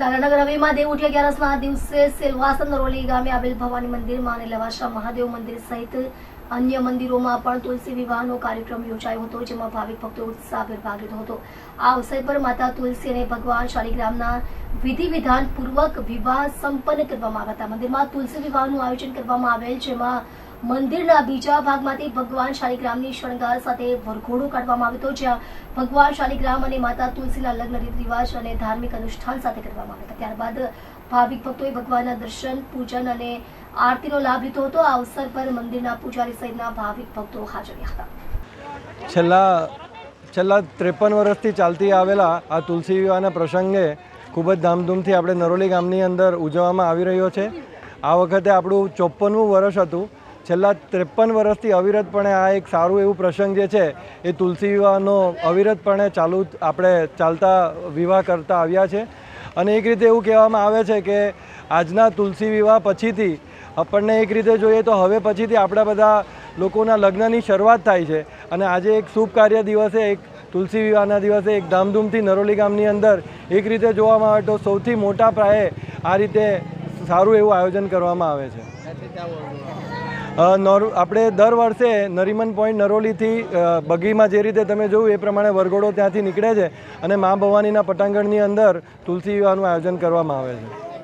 દાદાનગર હવેલીમાં દેવઉઠી અગિયારસના દિવસે સેલવાસન નરોલી ગામે આવેલ ભવાની મંદિરમાં અને લવાસા મહાદેવ મંદિર સહિત અન્ય મંદિરોમાં પણ તુલસી વિવાહનો કાર્યક્રમ યોજાયો હતો, જેમાં ભાવિક ભક્તો ઉત્સાહભેર ભાગ લીધો હતો. આ અવસર પર માતા તુલસી અને ભગવાન શાલિગ્રામના વિધિ વિધાન પૂર્વક વિવાહ સંપન્ન કરવામાં આવ્યા હતા. મંદિરમાં તુલસી વિવાહનું આયોજન કરવામાં આવેલ, જેમાં મંદિરના બીજા ભાગમાંથી ભગવાન શાલિગ્રામની શણગાર સાથે વરઘોડો કાઢવામાં આવ્યો હતો, જ્યાં ભગવાન શાલિગ્રામ અને માતા તુલસીના લગ્ન રીત રિવાજ અને ધાર્મિક અનુષ્ઠાન સાથે કરવામાં આવ્યા હતા. ત્યારબાદ ભાવિક ભક્તોએ ભગવાનના દર્શન, પૂજન અને આરતીનો લાભ લીધો હતો. આ અવસર પર મંદિરના પૂજારી સહિતના ભાવિક ભક્તો હાજર હતા. છેલ્લા છેલ્લા ત્રેપન વર્ષથી ચાલતી આવેલા આ તુલસી વિવાહના પ્રસંગે ખૂબ જ ધામધૂમથી આપણે નરોલી ગામની અંદર ઉજવવામાં આવી રહ્યો છે. આ વખતે આપણું ચોપ્પનમું વર્ષ હતું. છેલ્લા ત્રેપન વર્ષથી અવિરતપણે આ એક સારું એવું પ્રસંગ જે છે, એ તુલસી વિવાહનો અવિરતપણે ચાલુ આપણે ચાલતા વિવાહ કરતા આવ્યા છે. અને એક રીતે એવું કહેવામાં આવે છે કે આજના તુલસી વિવાહ પછીથી આપણને એક રીતે જોઈએ તો હવે પછીથી આપણા બધા લોકોના લગ્નની શરૂઆત થાય છે. અને આજે એક શુભ કાર્ય દિવસે, એક તુલસી વિવાહના દિવસે, એક ધામધૂમથી નરોલી ગામની અંદર એક રીતે જોવામાં આવે તો સૌથી મોટા પ્રાયે આ રીતે સારું એવું આયોજન કરવામાં આવે છે. નોર, આપણે દર વર્ષે નરીમન પોઈન્ટ નરોલીથી બગીમાં જે રીતે તમે જોયું, એ પ્રમાણે વરઘોડો ત્યાંથી નીકળે છે અને મા ભવાનીના પટાંગણની અંદર તુલસી વિવાહનું આયોજન કરવામાં આવે છે.